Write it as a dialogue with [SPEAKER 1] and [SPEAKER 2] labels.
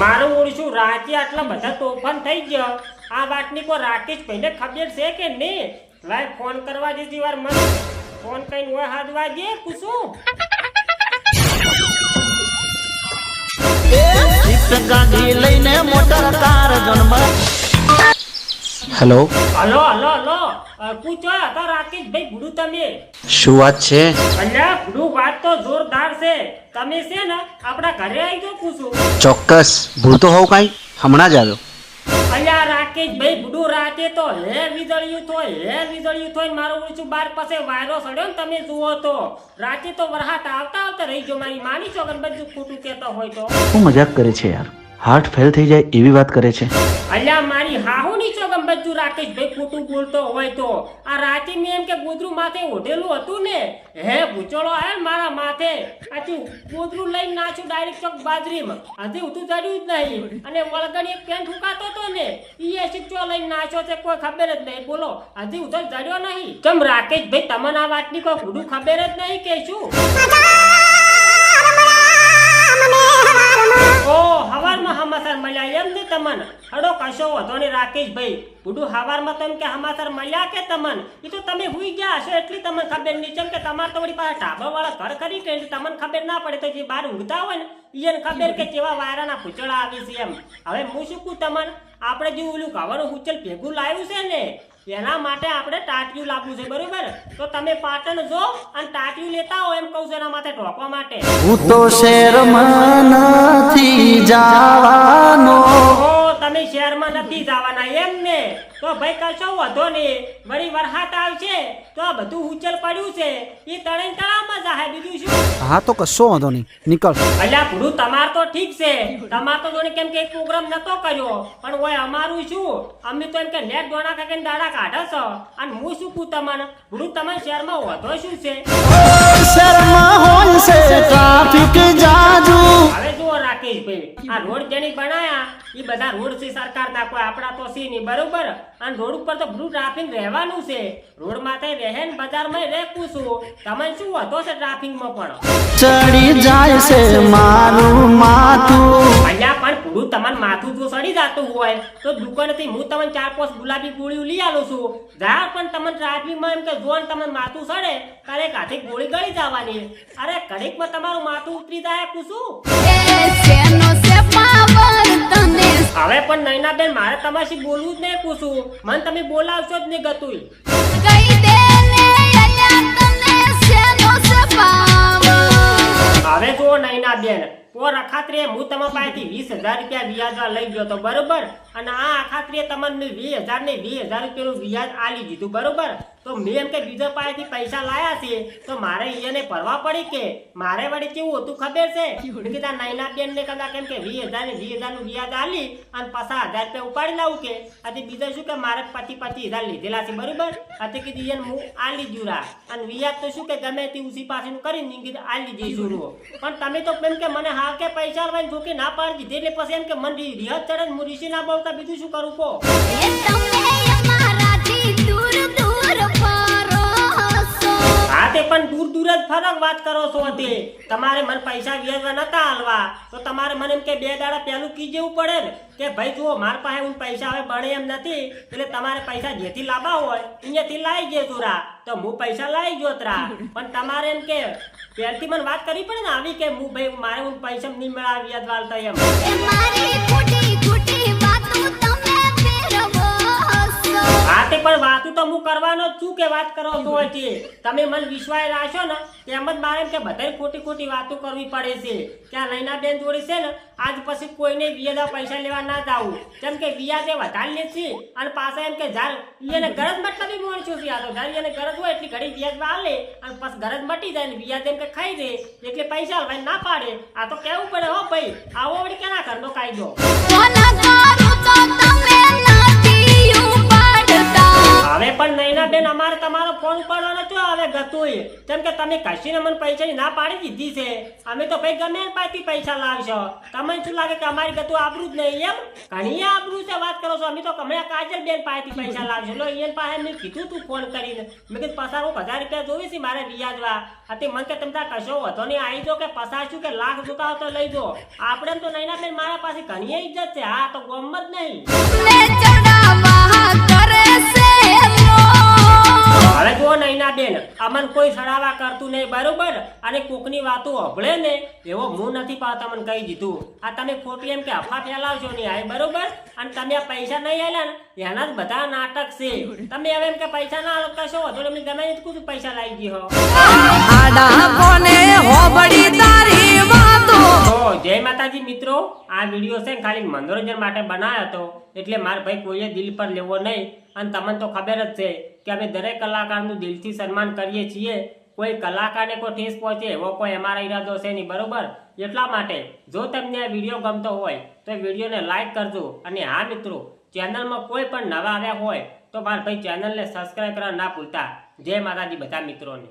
[SPEAKER 1] મારું ઓળશું રાતે આટલા બધા તોફાન થઈ ગયા. આ વાતની કોઈ રાકેશ ભાઈને ખબર છે કે નહીં? લાય ફોન કરવા દીધી વાર મને. ફોન કઈ હોય હાથ વાગે કુસુમ
[SPEAKER 2] લઈને મોટર કાર જન્મ
[SPEAKER 3] હેલો
[SPEAKER 1] હલો હલો હલો પૂછો રાકેશ રાકેશભાઈ ગુરુ તમે?
[SPEAKER 3] શું વાત છે?
[SPEAKER 1] અલ્યા ગુરુ વાત તો જોરદાર છે. તમે છે ને આપણા ઘરે આવી ગયો પૂછું.
[SPEAKER 3] ચોક્કસ. ભૂલતો હોવ કાઈ. હમણાં જ આવ્યો.
[SPEAKER 1] અલ્યા રાકેશભાઈ બુડુ રાતે તો હે વીજળ્યું તો હે વીજળ્યું તો મારું ઓળશું બાર પાસે વાયરો સડ્યો ને તમે જુઓ તો. રાતે તો વરસાદ આવતા આવતા રહી ગયો મારી. માની છો કે બધું ખોટું કહેતો હોય તો?
[SPEAKER 3] શું મજાક કરે છે યાર? હાર્ટ ફેલ થઈ જાય એવી વાત કરે છે.
[SPEAKER 1] અલ્યા મારી હાહુ ની છો બધું રાકેશભાઈ ખોટું બોલતો હોય તો. આ રાતે મેં એમ કે ગોદરું માથે ઓઢેલું હતું ને. હે ભૂચોળો આયો મારા માથે. આથી ગોદરું લઈને નાચું ડાયરેક્ટ ચોક બાજરીમાં. હજી ઉતું ચડ્યું જ નહીં. અને વળગણ એક પેન ઠુકાતો હતો ને ઈ એસી ચો લઈને નાચો છે કોઈ ખબર જ નહીં. બોલો આથી ઉધર ચડ્યો નહીં. કેમ રાકેશભાઈ તમને આ વાતની કોઈ ખુદું ખબર જ નહીં કે શું? ઓ હવારમાં હમાસર મળ્યા એમ ને તમન? હડો કશો વધો ને રાકેશભાઈ. બુડું હવારમાં તો એમ હમાસર મળ્યા કે તમન? એ તો તમે હુઈ ગયા હશો, એટલી તમને ખબર નહીં. ચમ કે તમારે તો વળી પાસે ઢાબા વાળા ઘર કરી કે તમને ખબર ના પડે તો જે બહાર ઊંઘતા હોય ને એને ખબર કે કેવા વાયરાના પૂચડા આવે છે એમ. હવે હું શું કહું તમને? આપણે જે ઓલું કવરનું હુચલ ભેગું લાવ્યું છે ને એના માટે આપણે ટાટિયું લાવવું છે, બરોબર? તો તમે પાટણ જો અને ટાટિયું લેતા હો, એમ કહું છું એના માટે ઢોકવા માટે.
[SPEAKER 2] હું તો શેરમાં નથી જવાનો.
[SPEAKER 1] તમે શહેરમાં નથી જવાના એમ ને? તો ભાઈ કશો વધો ને? વળી વરસાદ આવશે તો બધું ઉચલ પડ્યું છે. એ તળે તળાવમાં જાહે બીજું શું?
[SPEAKER 4] હા તો કશો વાંધો નહીં. નીકળ.
[SPEAKER 1] અલ્યા પૂરું તમાર તો ઠીક છે. તમાર તો જોને કેમ કે એક પ્રોગ્રામ નતો કર્યો. પણ ઓય અમારું શું? અમે તો એમ કે નેટ દોણા કાકે દાડા કાઢો છો અને હું શું કું તમને? પૂરું તમારા શહેરમાં વધો શું છે?
[SPEAKER 2] શહેરમાં હોય છે ટ્રાફિક જાજુ.
[SPEAKER 1] હવે જુઓ રાકેશભાઈ આ રોડ જેની બનાયા? એ બધા રોડ છે સરકારના કોઈ આપણા તો છે નહીં બરોબર? અને રોડ ઉપર તો બ્લુ ટ્રાફિક રહેવાનું છે. રોડ માથે રહે ને બજારમાં રહેવું છું. તમે શું હતો છે ટ્રાફિકમાં પણ?
[SPEAKER 2] ચડી જાય છે મારું માથું.
[SPEAKER 1] અહીંયા પણ પૂરું તમારું માથું જો સડી જતું હોય તો દુકાનથી હું તમને ચાર પાંચ ગુલાબી ગોળીઓ લઈ આવું છું. જા પણ તમને ટ્રાફિકમાં એમ કે જો તમને માથું સડે ત્યારે કાથી ગોળી ગળી જવાની. અરે ઘડીકમાં તમારું માથું ઉતરી જાય પૂછું? મારે તમારી બોલવું જ નહીં પૂછું. મને તમે બોલાવશો જ નહીં ગતુંય હવે જુઓ નૈના બેન પોર અખાત્રીએ હું તમારા પાસેથી વીસ હજાર રૂપિયા વ્યાજવા લઈ ગયો તો બરોબર? અને આ અખાત્રીએ તમને વીસ હજાર ને વીસ હજાર રૂપિયાનું વ્યાજ આલી દીધું, બરોબર? તો મેં એમ કે બીજા પાસેથી પૈસા લાયા છે, તો મારે એને ભરવા પડી કે? મારે વળી કેવું હતું ખબર છે? મેં કીધા નૈના બેન ને કદાચ કેમ કે વીસ હજાર ને વીસ હજારનું વ્યાજ આલી અને પાછા હજાર રૂપિયા ઉપાડી લાવું કે? આથી બીજા શું કે મારે પચી પચીસ હજાર લીધેલા છે, બરોબર? આથી કીધી એને હું આલી જુરા અને વ્યાજ તો શું કે ગમે તે ઉસી પાસેનું કરીને કીધું આલી દઈશું પણ તમે તો એમ કે મને હા કે પૈસા લઈને જોકે ના પાડી દીધી. એટલે પછી એમ કે મન રિહત ચડે ને હું ઋષિ ના બોલતા બીજું શું કરું કો હા તે પણ દૂર દૂર જ ફરક વાત કરો છો તે. તમારે મને પૈસા વ્યાજવા નતા હાલવા. તો તમારે મને એમ કે બે દાડા પહેલું કી જેવું પડે ને કે ભાઈ જુઓ મારા પાસે હું પૈસા હવે બને એમ નથી. એટલે તમારે પૈસા જેથી લાવવા હોય અહીંયાથી લાવી જે તુરા તો હું પૈસા લાવી જોતરા તરા પણ તમારે એમ કે પહેલથી મને વાત કરવી પડે ને આવી કે હું ભાઈ મારે હું પૈસા નહીં મેળવા વ્યાજ વાળતા એમ. હા તે વાતું તો હું કરવાનો છું કે વાત કરો છો હજી તમે મને વિશ્વાસ રાખશો ને, તેમ જ મારે કે બધાય ખોટી ખોટી વાતો કરવી પડે છે. ત્યાં નૈના બેન જોડી છે ને, આજ પછી કોઈને વ્યાજ પૈસા લેવા ના જાવું કેમ કે વ્યાજ વધારે લે છે, અને પાછા એમ કે જાર એને ગરજ મતલબી માણસો છે આ તો. જાર એને ગરજ હોય એટલી ઘડી વ્યાજ આલે, અને પછી ગરજ મટી જાય ને વ્યાજ એમ કે ખાઈ દે, એટલે પૈસા ભાઈ ના પાડે. આ તો કેવું પડે હો ભાઈ, આવો વળી કેના ઘરનો કાયદો? હવે પણ નૈના બેન, અમારે તમારો ફોન ઉપાડવાનો છો. હવે ગતુંય કેમ કે તમે કશીને મને પૈસાની ના પાડી દીધી છે. અમે તો ભાઈ ગમે પાછી પૈસા લાવશો. તમને શું લાગે કે અમારી ગતું આબરું જ નહીં એમ? ઘણી આબરું છે, વાત કરો છો. અમે તો હમણાં કાજલ બેન પાસેથી પૈસા લાવશો. લો, એને પાસે મેં કીધું તું ફોન કરીને. મેં કીધું, પસાર હું હજાર રૂપિયા જોઈ છે મારે વ્યાજવા. હતી મને કે તમે ત્યાં કશો વધો નહીં આવી જો કે પસારશું કે લાખ જોતા તો લઈ જો આપણે તો નૈના બેન મારા પાસે ઘણી ઇજ્જત છે. હા, તો ગમત નહીં. અમન કોઈ સડાવા કરતું નહીં બરોબર? અને કોકની વાતો અભળે ને એવો હું નથી પાડતો તમને કહી દીધું. આ તમે ખોટી એમ કે અફા ફેલાવશો નહીં આ બરોબર? અને તમે આ પૈસા નહીં આલ્યા ને એના જ બધા નાટક છે. તમે હવે એમ કે પૈસા ના આલો કશો વધુ એમની ગમે એ કુછ પૈસા લાવી ગયો. જય માતાજી મિત્રો આ વીડિયો છે ખાલી મનોરંજન માટે બનાવ્યો હતો. એટલે મારા ભાઈ કોઈએ દિલ પર લેવો નહીં અને તમને તો ખબર જ છે. કે અમે દરેક કલાકારનું દિલથી સન્માન કરીએ છીએ. કોઈ કલાકારને કોઈ ઠેસ પહોંચે, એવો કોઈ અમારા ઈરાદો છે નહીં, બરોબર? એટલા માટે જો તમને આ વીડિયો ગમતો હોય, તો વિડીયોને લાઇક કરજો. અને હા, મિત્રો, ચેનલમાં કોઈ પણ નવા આવ્યા હોય, તો મારા ભાઈ ચેનલને સબસ્ક્રાઈબ કરવા ના ભૂલતા. જય માતાજી બધા મિત્રોને.